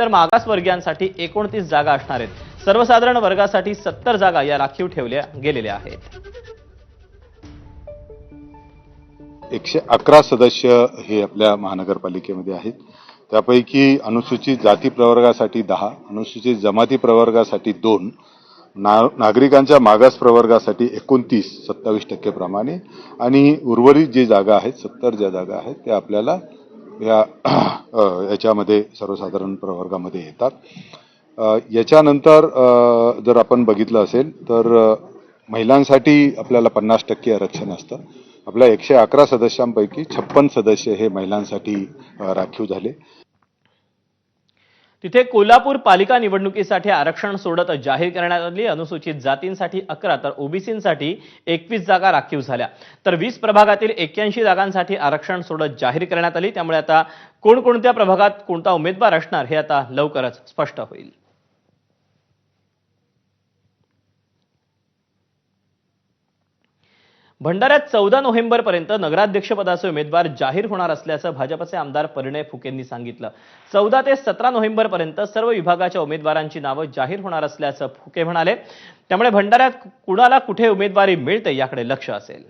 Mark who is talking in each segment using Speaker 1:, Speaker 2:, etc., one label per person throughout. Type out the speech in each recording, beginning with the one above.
Speaker 1: तर मागासवर्गीयांसाठी एकोणतीस जागा असणार आहेत. सर्वसाधारण वर्गासाठी सत्तर जागा या राखीव ठेवल्या गेलेल्या आहेत.
Speaker 2: एकशे अकरा सदस्य हे आपल्या महानगरपालिकेमध्ये आहेत. त्यापैकी अनुसूचित जाती प्रवर्गासाठी दहा अनुसूचित जमाती प्रवर्गासाठी दोन ना नागरिकांच्या मागास प्रवर्गासाठी एकोणतीस सत्तावीस टक्के प्रमाणे. आणि उर्वरित जी जागा आहेत सत्तर ज्या जागा आहेत त्या आपल्याला या याच्यामध्ये सर्वसाधारण प्रवर्गामध्ये येतात. याच्यानंतर जर आपण बघितलं असेल तर महिलांसाठी आपल्याला पन्नास टक्के आरक्षण असतं. आपल्या एकशे अकरा सदस्यांपैकी छप्पन सदस्य हे महिलांसाठी राखीव झाले.
Speaker 1: तिथे कोल्हापूर पालिका निवडणुकीसाठी आरक्षण सोडत जाहीर करण्यात आली. अनुसूचित जातींसाठी अकरा तर ओबीसींसाठी एकवीस जागा राखीव झाल्या. तर वीस प्रभागातील एक्क्याऐंशी जागांसाठी आरक्षण सोडत जाहीर करण्यात आली. त्यामुळे आता कोणकोणत्या प्रभागात कोणता उमेदवार असणार हे आता लवकरच स्पष्ट होईल. भंडाऱ्यात चौदा नोव्हेंबरपर्यंत नगराध्यक्षपदाचे उमेदवार जाहीर होणार असल्याचं भाजपचे आमदार परिणय फुकेंनी सांगितलं. चौदा ते सतरा नोव्हेंबरपर्यंत सर्व विभागाच्या उमेदवारांची नावं जाहीर होणार असल्याचं फुके म्हणाले. त्यामुळे भंडाऱ्यात कुणाला कुठे उमेदवारी मिळते याकडे लक्ष असेल.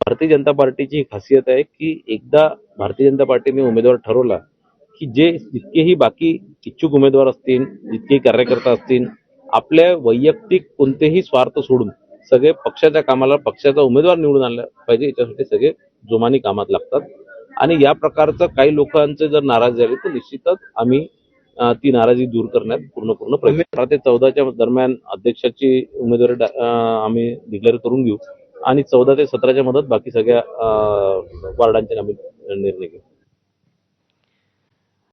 Speaker 3: भारतीय जनता पार्टीची खासियत आहे की एकदा भारतीय जनता पार्टीने उमेदवार ठरवला की जे जितकेही बाकी इच्छुक उमेदवार असतील जितकेही कार्यकर्ता असतील आपल्या वैयक्तिक कोणतेही स्वार्थ सोडून सगळे पक्षाच्या कामाला पक्षाचा उमेदवार निवडून आणला पाहिजे याच्यासाठी सगळे जोमाने कामात लागतात. आणि या प्रकारचं काही लोकांचे जर नाराज झाले तर निश्चितच आम्ही ती नाराजी दूर करण्यात पूर्ण पूर्ण प्रयत्न अठरा ते चौदाच्या दरम्यान अध्यक्षाची उमेदवारी आम्ही डिक्लेअर करून घेऊ. आणि चौदा ते सतराच्या मदत बाकी सगळ्या वार्डांचे आम्ही निर्णय घेऊ.